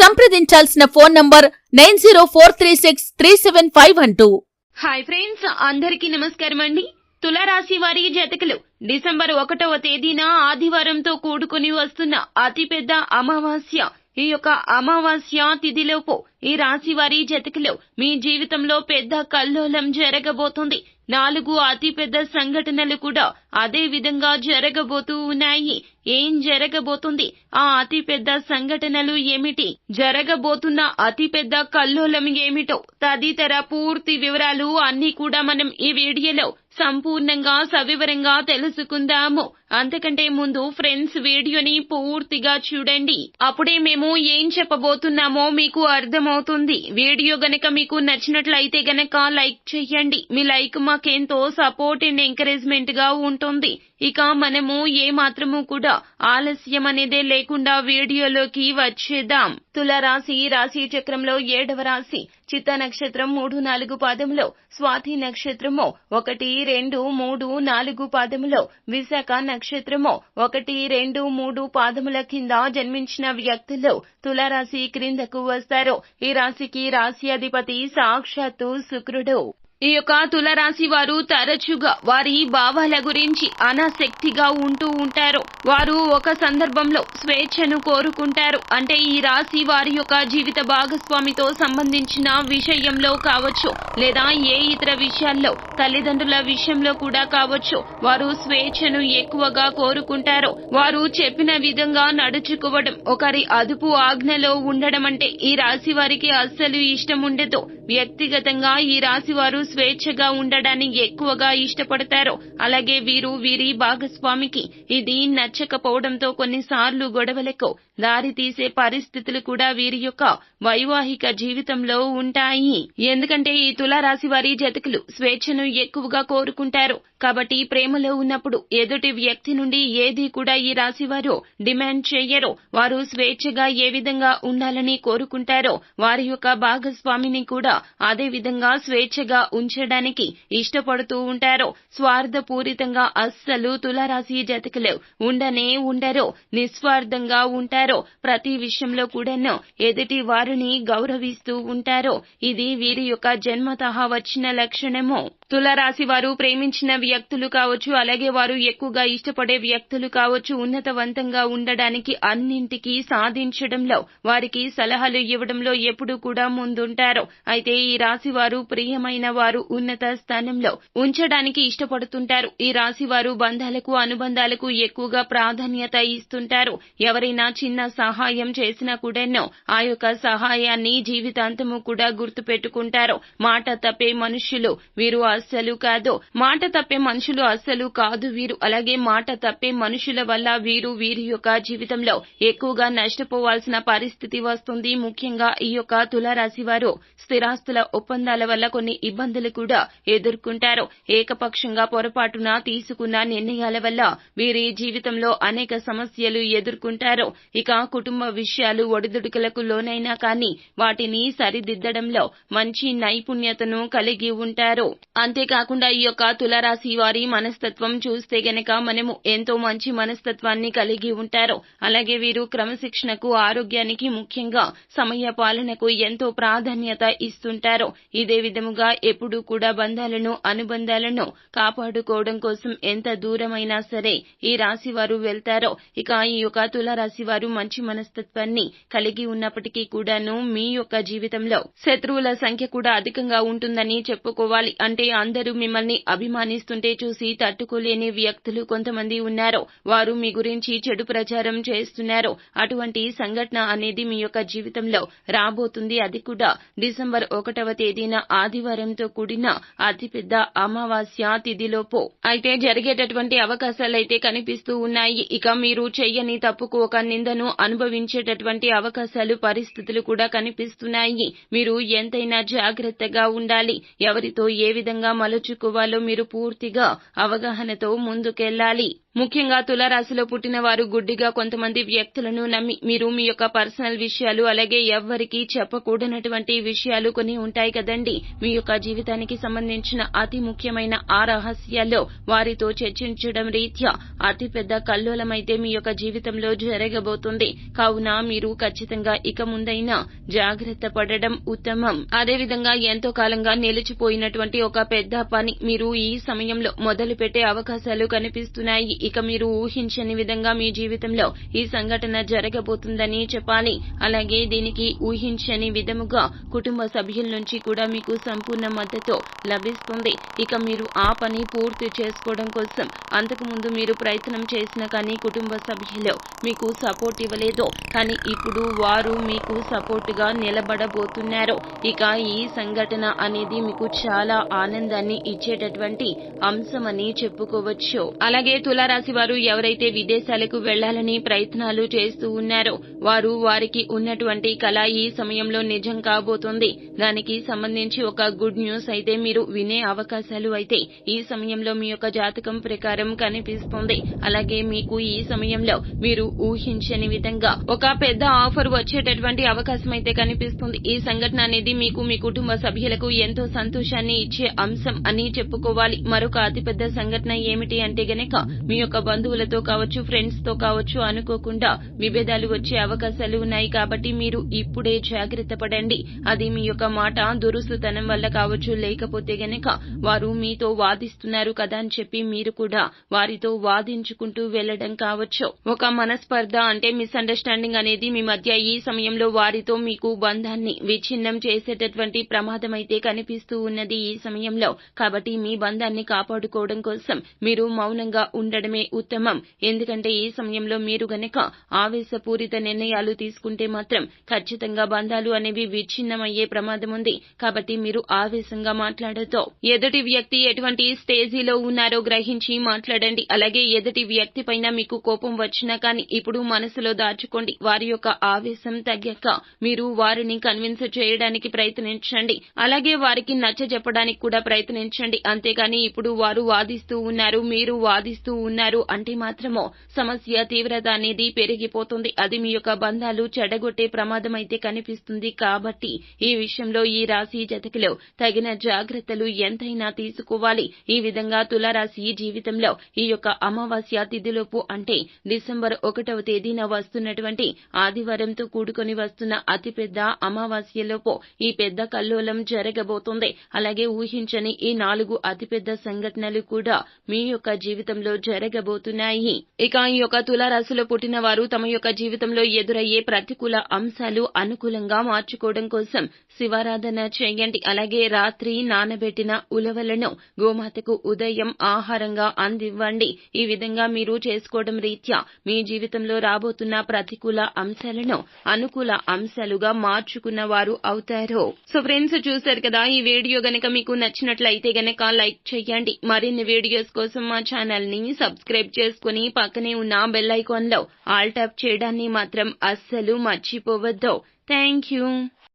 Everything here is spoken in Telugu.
సంప్రదించాల్సిన phone number nine zero four three six three seven five one two. Hi friends అందరికీ నమస్కారం అండి. తులారాశి వారి జతకులు డిసెంబర్ ఒకటవ తేదీన ఆదివారంతో కూడుకుని వస్తున్న అతిపెద్ద అమావాస్య. ఈ యొక్క అమావాస్య తిథిలోపు ఈ రాశి వారి జతకిలో మీ జీవితంలో పెద్ద కల్లోలం జరగబోతుంది. నాలుగు అతిపెద్ద సంఘటనలు కూడా అదే విధంగా జరగబోతూ ఉన్నాయి. ఏం జరగబోతుంది? ఆ అతిపెద్ద సంఘటనలు ఏమిటి? జరగబోతున్న అతిపెద్ద కల్లోలం ఏమిటో తదితర పూర్తి వివరాలు అన్ని కూడా మనం ఈ వీడియోలో సంపూర్ణంగా సవివరంగా తెలుసుకుందాము. అంతకంటే ముందు ఫ్రెండ్స్ వీడియోని పూర్తిగా చూడండి. అప్పుడే మేము ఏం చెప్పబోతున్నామో మీకు అర్థమవుతుంది. వీడియో గనక మీకు నచ్చినట్లయితే గనక లైక్ చేయండి. మీ లైక్ మాకెంతో సపోర్ట్ అండ్ ఎంకరేజ్మెంట్గా ఉంటుంది. ఇక మనము ఏ మాత్రము కూడా ఆలస్యం అనేదే లేకుండా వీడియోలోకి వచ్చేద్దాం. తులరాశి రాశి చక్రంలో ఏడవ రాశి. చిత్త నక్షత్రం మూడు నాలుగు పాదములో స్వాతి నక్షత్రము ఒకటి రెండు మూడు నాలుగు పాదములో విశాఖ నక్షత్రము ఒకటి రెండు మూడు పాదముల కింద జన్మించిన వ్యక్తులు తులారాశి క్రిందకు వస్తారు. ఈ రాశికి రాశి అధిపతి సాక్షాత్తు శుక్రుడు. ఈ యొక్క తులరాశి వారు తరచుగా వారి భావాల గురించి అనాసక్తిగా ఉంటూ ఉంటారు. వారు ఒక సందర్భంలో స్వేచ్ఛను కోరుకుంటారు. అంటే ఈ రాశి వారి యొక్క జీవిత భాగస్వామితో సంబంధించిన విషయంలో కావచ్చు లేదా ఏ ఇతర విషయాల్లో తల్లిదండ్రుల విషయంలో కూడా కావచ్చు వారు స్వేచ్ఛను ఎక్కువగా కోరుకుంటారు. వారు చెప్పిన విధంగా నడుచుకోవడం ఒకరి అదుపు ఆజ్ఞలో ఉండడం అంటే ఈ రాశి వారికి అస్సలు ఇష్టం ఉండదు. వ్యక్తిగతంగా ఈ రాశి వారు స్వేచ్ఛగా ఉండడాన్ని ఎక్కువగా ఇష్టపడతారు. అలాగే వీరు వీరి భాగస్వామికి ఇది నచ్చకపోవడంతో కొన్నిసార్లు గొడవలకు దారి తీసే పరిస్థితులు కూడా వీరి యొక్క వైవాహిక జీవితంలో ఉంటాయి. ఎందుకంటే ఈ తులారాశి వారి జతకులు స్వేచ్ఛను ఎక్కువగా కోరుకుంటారు. కాబట్టి ప్రేమలో ఉన్నప్పుడు ఎదుటి వ్యక్తి నుండి ఏది కూడా ఈ రాశి వారు డిమాండ్ చేయరు వారు స్వేచ్ఛగా ఏ విధంగా ఉండాలని కోరుకుంటారో వారి యొక్క భాగస్వామిని కూడా అదే విధంగా స్వేచ్ఛగా ఉంచడానికి ఇష్టపడుతూ ఉంటారు. స్వార్థపూరితంగా అస్సలు తులారాశి జతకులు ఉండనే ఉండరు. నిస్వార్థంగా ఉంటారు. ప్రతి విషయంలో కూడాను ఎదుటి వారిని గౌరవిస్తూ ఉంటారు ఇది వీరి యొక్క జన్మత వచ్చిన లక్షణము. తులరాశి వారు ప్రేమించిన వ్యక్తులు కావచ్చు అలాగే వారు ఎక్కువగా ఇష్టపడే వ్యక్తులు కావచ్చు ఉన్నతవంతంగా ఉండడానికి అన్నింటికీ సాధించడంలో వారికి సలహాలు ఇవ్వడంలో ఎప్పుడూ కూడా ముందుంటారు. అయితే ఈ రాశి వారు ప్రియమైన వారు ఉన్నత స్థానంలో ఉంచడానికి ఇష్టపడుతుంటారు. ఈ రాశి వారు బంధాలకు అనుబంధాలకు ఎక్కువగా ప్రాధాన్యత ఇస్తుంటారు. ఎవరైనా చిన్న సహాయం చేసినా కూడాను ఆ యొక్క సహాయాన్ని జీవితాంతము కూడా గుర్తు పెట్టుకుంటారు మాట తప్పే మనుషులు వీరు అస్సలు కాదు. మాట తప్పే మనుషులు అస్సలు కాదు వీరు. అలాగే మాట తప్పే మనుషుల వల్ల వీరు వీరి యొక్క జీవితంలో ఎక్కువగా నష్టపోవాల్సిన పరిస్థితి వస్తుంది. ముఖ్యంగా ఈ యొక్క తులారాశి వారు స్థిరాస్తుల ఒప్పందాల వల్ల కొన్ని ఇబ్బందులు కూడా ఎదుర్కొంటారు. ఏకపక్షంగా పొరపాటున తీసుకున్న నిర్ణయాల వల్ల వీరి జీవితంలో అనేక సమస్యలు ఎదుర్కొంటారు. ఇక కుటుంబ విషయాలు ఒడిదుడుకులకు లోనైనా కానీ వాటిని సరిదిద్దడంలో మంచి నైపుణ్యతను కలిగి ఉంటారు. అంతేకాకుండా ఈ యొక్క తులరాశి వారి మనస్తత్వం చూస్తే గనక మనము ఎంతో మంచి మనస్తత్వాన్ని కలిగి ఉంటారు. అలాగే వీరు క్రమశిక్షణకు ఆరోగ్యానికి ముఖ్యంగా సమయ పాలనకు ఎంతో ప్రాధాన్యత ఇస్తుంటారు. ఇదే విధముగా ఎప్పుడూ కూడా బంధాలను అనుబంధాలను కాపాడుకోవడం కోసం ఎంత దూరమైనా సరే ఈ రాశి వారు వెళ్తారో ఇక ఈ యొక్క తులరాశి వారు మంచి మనస్తత్వాన్ని కలిగి ఉన్నప్పటికీ కూడాను మీ యొక్క జీవితంలో శత్రువుల సంఖ్య కూడా అధికంగా ఉంటుందని చెప్పుకోవాలి. అంటే అందరూ మిమ్మల్ని అభిమానిస్తుంటే చూసి తట్టుకోలేని వ్యక్తులు కొంతమంది ఉన్నారు వారు మీ గురించి చెడు ప్రచారం చేస్తున్నారు అటువంటి సంఘటన అనేది మీ యొక్క జీవితంలో రాబోతుంది. అది కూడా డిసెంబర్ ఒకటవ తేదీన ఆదివారంతో కూడిన అతిపెద్ద అమావాస్య తిథిలోపు. అయితే జరిగేటటువంటి అవకాశాలైతే కనిపిస్తూ ఉన్నాయి. ఇక మీరు చెయ్యని తప్పుకు ఒక నిందను బాధను అనుభవించేటటువంటి అవకాశాలు పరిస్థితులు కూడా కనిపిస్తున్నాయి. మీరు ఎంతైనా జాగ్రత్తగా ఉండాలి. ఎవరితో ఏ విధంగా మలుచుకోవాలో మీరు పూర్తిగా అవగాహనతో ముందుకెళ్ళాలి ముఖ్యంగా తులారాశిలో పుట్టిన వారు గుడ్డిగా కొంతమంది వ్యక్తులను నమ్మి మీరు మీ యొక్క పర్సనల్ విషయాలు అలాగే ఎవ్వరికీ చెప్పకూడనటువంటి విషయాలు కొన్ని ఉంటాయి కదండి. మీ యొక్క జీవితానికి సంబంధించిన అతి ముఖ్యమైన ఆ రహస్యాల్లో వారితో చర్చించడం రీత్యా అతి పెద్ద కల్లోలమైతే మీ యొక్క జీవితంలో జరగబోతుంది. కావున మీరు ఖచ్చితంగా ఇక ముందైనా జాగ్రత్త పడడం ఉత్తమం. అదేవిధంగా ఎంతో కాలంగా నిలిచిపోయినటువంటి ఒక పెద్ద పని మీరు ఈ సమయంలో మొదలుపెట్టే అవకాశాలు కనిపిస్తున్నాయి. ఇక మీరు ఊహించని విధంగా మీ జీవితంలో ఈ సంఘటన జరగబోతుందని చెప్పాలి. అలాగే దీనికి ఊహించని విధముగా కుటుంబ సభ్యుల నుంచి కూడా మీకు సంపూర్ణ మద్దతు లభిస్తుంది. ఇక మీరు ఆ పని పూర్తి చేసుకోవడం కోసం అంతకుముందు మీరు ప్రయత్నం చేసిన కానీ కుటుంబ సభ్యులు మీకు సపోర్ట్ ఇవ్వలేదు. కానీ ఇప్పుడు వారు మీకు సపోర్ట్గా నిలబడబోతున్నారు. ఇక ఈ సంఘటన అనేది మీకు చాలా ఆనందాన్ని ఇచ్చేటటువంటి అంశమని చెప్పుకోవచ్చు. అలాగే తులారాశి వారు ఎవరైతే విదేశాలకు వెళ్ళాలని ప్రయత్నాలు చేస్తూ ఉన్నారో వారు వారికి ఉన్నటువంటి కళ ఈ సమయంలో నిజం కాబోతుంది. దానికి సంబంధించి ఒక గుడ్ న్యూస్ అయితే మీరు వినే అవకాశాలు అయితే ఈ సమయంలో మీ యొక్క జాతకం ప్రకారం కనిపిస్తుంది. అలాగే మీకు ఈ సమయంలో మీరు ఊహించని విధంగా ఒక పెద్ద ఆఫర్ వచ్చేటటువంటి అవకాశం అయితే కనిపిస్తుంది. ఈ సంఘటన అనేది మీకు మీ కుటుంబ సభ్యులకు ఎంతో సంతోషాన్ని ఇచ్చే అంశం అని చెప్పుకోవాలి. మరొక అతిపెద్ద సంఘటన ఏమిటి అంటే గనక మీ మీ యొక్క బంధువులతో కావచ్చు ఫ్రెండ్స్తో కావచ్చు అనుకోకుండా విభేదాలు వచ్చే అవకాశాలు ఉన్నాయి కాబట్టి మీరు ఇప్పుడే జాగ్రత్త పడండి. అది మీ యొక్క మాట దురుసుతనం వల్ల కావచ్చు. లేకపోతే గనక వారు మీతో వాదిస్తున్నారు కదా అని చెప్పి మీరు కూడా వారితో వాదించుకుంటూ వెళ్ళడం కావచ్చు. ఒక మనస్పర్ధ అంటే మిస్అండర్స్టాండింగ్ అనేది మీ మధ్య ఈ సమయంలో వారితో మీకు బంధాన్ని విచ్ఛిన్నం చేసేటటువంటి ప్రమాదం అయితే కనిపిస్తూ ఉన్నది ఈ సమయంలో. కాబట్టి మీ బంధాన్ని కాపాడుకోవడం కోసం మీరు మౌనంగా ఉండడం చేయడమే ఉత్తమం. ఎందుకంటే ఈ సమయంలో మీరు గనక ఆవేశపూరిత నిర్ణయాలు తీసుకుంటే మాత్రం ఖచ్చితంగా బంధాలు అనేవి విచ్ఛిన్నమయ్యే ప్రమాదం ఉంది. కాబట్టి మీరు ఆవేశంగా మాట్లాడతో ఎదుటి వ్యక్తి ఎటువంటి స్టేజీలో ఉన్నారో గ్రహించి మాట్లాడండి. అలాగే ఎదుటి వ్యక్తి పైన మీకు కోపం వచ్చినా కానీ ఇప్పుడు మనసులో దాచుకోండి. వారి యొక్క ఆవేశం తగ్గాక మీరు వారిని కన్విన్స్ చేయడానికి ప్రయత్నించండి. అలాగే వారికి నచ్చ చెప్పడానికి కూడా ప్రయత్నించండి. అంతేగాని ఇప్పుడు వారు వాదిస్తూ ఉన్నారు మీరు వాదిస్తూ ఉన్నారు. అంటే మాత్రమో సమస్య తీవ్రత అనేది పెరిగిపోతుంది. అది మీ యొక్క బంధాలు చెడగొట్టే ప్రమాదం అయితే కనిపిస్తుంది. కాబట్టి ఈ విషయంలో ఈ రాశి జతకిలో తగిన జాగ్రత్తలు ఎంతైనా తీసుకోవాలి. ఈ విధంగా తులారాశి జీవితంలో ఈ యొక్క అమావాస్య తిథిలోపు అంటే డిసెంబర్ ఒకటవ తేదీన వస్తున్నటువంటి ఆదివారంతో కూడుకొని వస్తున్న అతిపెద్ద అమావాస్యలోపు ఈ పెద్ద కల్లోలం జరగబోతుంది. అలాగే ఊహించని ఈ నాలుగు అతిపెద్ద సంఘటనలు కూడా మీ యొక్క జీవితంలో జరగబోతున్నాయి. ఇక ఈ యొక్క తులారాశిలో పుట్టిన వారు తమ యొక్క జీవితంలో ఎదురయ్యే ప్రతికూల అంశాలు అనుకూలంగా మార్చుకోవడం కోసం శివారాధన చేయండి. అలాగే రాత్రి నానబెట్టిన ఉలవలను గోమాతకు ఉదయం ఆహారంగా అందివ్వండి. ఈ విధంగా మీరు చేసుకోవడం రీత్యా మీ జీవితంలో రాబోతున్న ప్రతికూల అంశాలను అనుకూల అంశాలుగా మార్చుకున్న వారు అవుతారు. సో ఫ్రెండ్స్ చూశారు కదా ఈ వీడియో గనక మీకు నచ్చినట్లయితే గనక లైక్ చేయండి. మరిన్ని వీడియోస్ కోసం మా ఛానల్ని సబ్స్క్రైబ్ చేసుకుని పక్కనే ఉన్న బెల్ ఐకాన్లో ఆల్ ట్యాప్ చేయడాన్ని మాత్రం అస్సలు మర్చిపోవద్దు. Thank you.